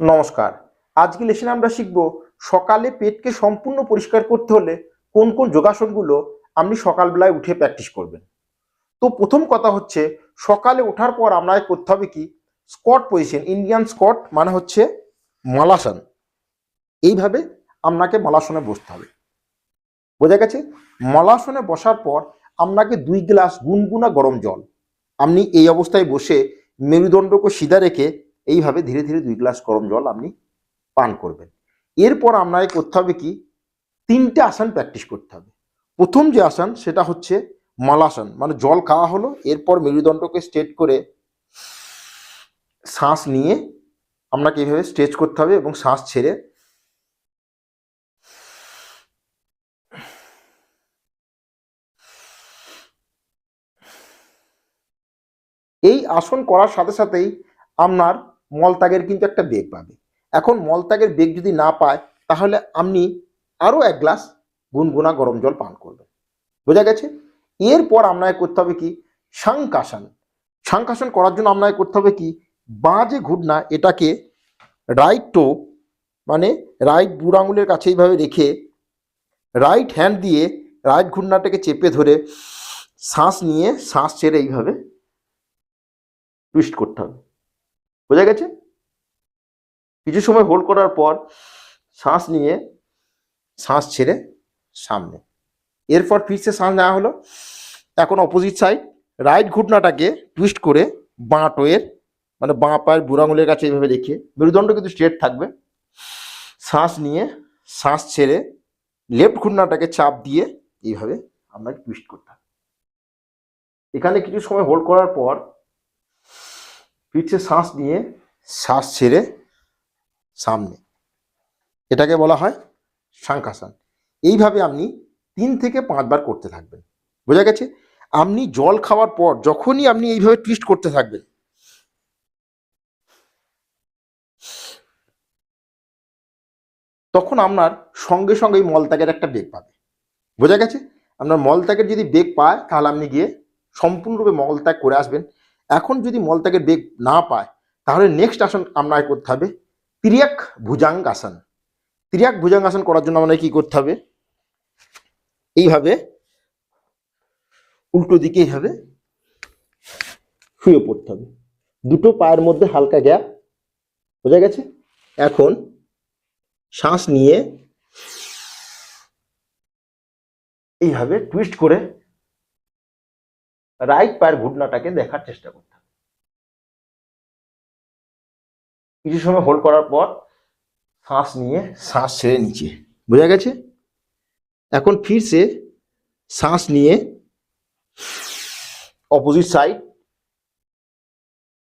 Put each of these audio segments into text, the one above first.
নমস্কার। আজকে লেসনে আমরা শিখব সকালে পেটকে সম্পূর্ণ পরিষ্কার করতে হলে কোন কোন যোগাসনগুলো আপনি সকালবেলায় উঠে প্র্যাকটিস করবেন। তো প্রথম কথা হচ্ছে, সকালে ওঠার পর আপনাকে করতে হবে কি? স্কট পজিশন ইন্ডিয়ান স্কট মানে হচ্ছে মালাসন। এইভাবে আপনাকে মালাসনে বসতে হবে। বোঝা গেছে? মালাসনে বসার পর আপনাকে দুই গ্লাস গুনগুনা গরম জল। আপনি এই অবস্থায় বসে মেরুদণ্ডকে সিধা রেখে এইভাবে ধীরে ধীরে দুই গ্লাস গরম জল আপনি পান করবেন। এরপর আপনাকে করতে হবে কি? তিনটে আসন প্র্যাকটিস করতে হবে। প্রথম যে আসন, সেটা হচ্ছে মালাসন। মানে জল খাওয়া হলো, এরপর মেরুদণ্ডকে স্ট্রেট করে শ্বাস নিয়ে আপনাকে এইভাবে স্ট্রেচ করতে হবে এবং শ্বাস ছেড়ে এই আসন করার সাথে সাথেই আপনার মলত্যাগের কিন্তু একটা বেগ পাবে। এখন মলত্যাগের বেগ যদি না পায়, তাহলে আপনি আরও এক গ্লাস গুনগুনা গরম জল পান করবেন। বোঝা গেছে? এরপর আপনাকে করতে হবে কি? শাঙ্কাসন। শাঙ্কাসন করার জন্য আপনাকে করতে হবে কি? বাঁ যে ঘুটনা এটাকে রাইট টো মানে রাইট বুড় আঙুলের কাছে এইভাবে রেখে রাইট হ্যান্ড দিয়ে রাইট ঘুটনাটাকে চেপে ধরে শ্বাস নিয়ে শ্বাস ছেড়ে এইভাবে টুইস্ট করতে হবে। বোঝা গেছে? কিছু সময় হোল্ড করার পর শ্বাস নিয়ে শ্বাস ছেড়ে সামনে। এরপর ফিরছে শ্বাস নেওয়া হলো। এখন অপোজিট সাইড রাইট ঘুটনাটাকে টুইস্ট করে বাঁ টোয়ের মানে বাঁ পায়ের বুড়ো আঙুলের কাছে এইভাবে রেখে, মেরুদণ্ড কিন্তু স্ট্রেট থাকবে। শ্বাস নিয়ে শ্বাস ছেড়ে লেফট ঘুটনাটাকে চাপ দিয়ে এইভাবে আপনাকে টুইস্ট করতে হবে এখানে কিছু সময় হোল্ড করার পর পিঠে শ্বাস নিয়ে শ্বাস ছেড়ে সামনে। এটাকে বলা হয় শাঙ্কাসন এইভাবে আপনি তিন থেকে পাঁচবার করতে থাকবেন। বোঝা গেছে? আপনি জল খাওয়ার পর যখনই আপনি এইভাবে টুইস্ট করতে থাকবেন, তখন আপনার সঙ্গে সঙ্গে এই মলত্যাগের একটা বেগ পাবে। বোঝা গেছে? আপনার মলত্যাগের যদি বেগ পায়, তাহলে আপনি গিয়ে সম্পূর্ণরূপে মলত্যাগ করে আসবেন। এখন যদি মলত্যাগের বেগ না পায়, তাহলে নেক্সট আসন আপনাকে করতে হবে ত্রিয়াক ভুজাঙ্গ আসন ত্রিয়াক ভুজাঙ্গ আসন করার জন্য আমাদের কি করতে হবে? এইভাবে উল্টো দিকে এইভাবে শুয়ে পড়তে হবে। দুটো পায়ের মধ্যে হালকা গ্যাপ, বোঝা গেছে? এখন শ্বাস নিয়ে এইভাবে টুইস্ট করে রাইট পায়ের ঘুটনাটাকে দেখার চেষ্টা করতে হবে। কিছু সময় হোল্ড করার পর শ্বাস নিয়ে শ্বাস ছেড়ে নিচে, বোঝা গেছে? এখন ফিরছে, শ্বাস নিয়ে অপোজিট সাইড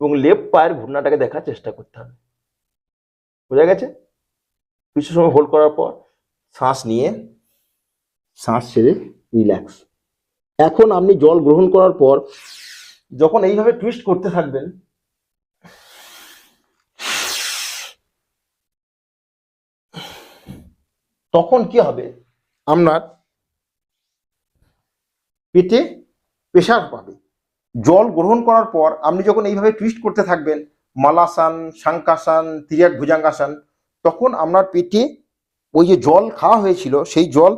এবং লেফট পায়ের ঘূর্ণাটাকে দেখার চেষ্টা করতে হবে। বোঝা গেছে? কিছু সময় হোল্ড করার পর শ্বাস নিয়ে, শ্বাস ছেড়ে রিল্যাক্স এখন আপনি জল গ্রহণ করার পর যখন এইভাবে টুইস্ট করতে থাকবেন, তখন কি হবে? আপনার পেটে প্রেশার পাবে। জল গ্রহণ করার পর আপনি যখন এইভাবে টুইস্ট করতে থাকবেন, মালাসান শাঙ্কাসান তিরিয়াক ভুজাঙ্গাসান, তখন আপনার পেটে ওই যে জল খাওয়া হয়েছিল, সেই জল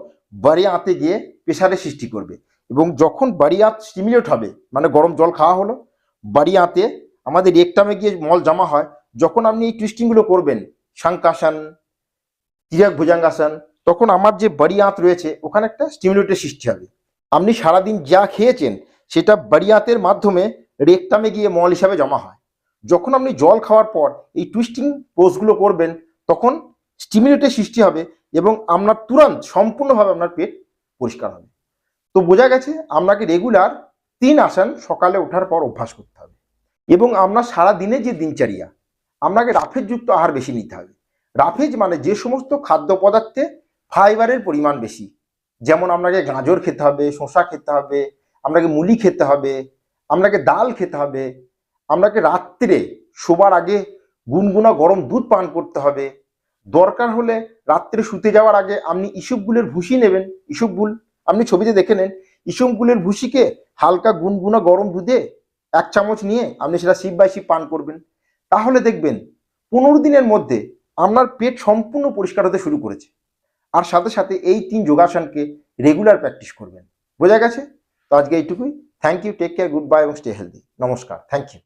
বাড়ি আঁতে গিয়ে প্রেশারের সৃষ্টি করবে। এবং যখন বাড়ি আঁত স্টিমুলেট হবে মানে গরম জল খাওয়া হলো বাড়ি আঁতে আমাদের রেকটামে গিয়ে মল জমা হয়, যখন আপনি এই টুইস্টিংগুলো করবেন, শাঙ্কাসান তিরাক ভুজাঙ্গাসন, তখন আমার যে বাড়ি আঁত রয়েছে, ওখানে একটা স্টিমুলেটের সৃষ্টি হবে। আপনি সারাদিন যা খেয়েছেন, সেটা বাড়িয়াতের মাধ্যমে রেকটামে গিয়ে মল হিসাবে জমা হয়। যখন আপনি জল খাওয়ার পর এই টুইস্টিং পোস্টগুলো করবেন, তখন স্টিমুলেটের সৃষ্টি হবে এবং আপনার তুরন্ত, সম্পূর্ণভাবে আপনার পেট পরিষ্কার হবে। তো বোঝা গেছে আপনাকে রেগুলার তিন আসন সকালে ওঠার পর অভ্যাস করতে হবে। এবং আপনার সারা দিনে যে দিনচারিয়া আপনাকে রাফেজযুক্ত আহার বেশি নিতে হবে। রাফেজ মানে যে সমস্ত খাদ্য পদার্থে ফাইবারের পরিমাণ বেশি। যেমন আপনাকে গাজর খেতে হবে, শসা খেতে হবে আপনাকে মুলি খেতে হবে আপনাকে ডাল খেতে হবে আপনাকে রাত্রে শোবার আগে গুনগুনা গরম দুধ পান করতে হবে। দরকার হলে রাত্রে শুতে যাওয়ার আগে আপনি ইসবগুলের ভুসি নেবেন, ইসবগুল আপনি ছবিতে দেখে নেন ইসবগুলের ভুসিকে হালকা গুনগুনা গরম দুধে এক চামচ নিয়ে আপনি সেটা শিপ বাই শিপ পান করবেন। তাহলে দেখবেন, পনেরো দিনের মধ্যে আপনার পেট সম্পূর্ণ পরিষ্কার হতে শুরু করেছে। আর সাথে সাথে এই তিন যোগাসনকে রেগুলার প্র্যাকটিস করবেন। বোঝা গেছে? তো আজকে এইটুকুই। Thank you take care good bye এবং স্টে হেলদি নমস্কার। Thank you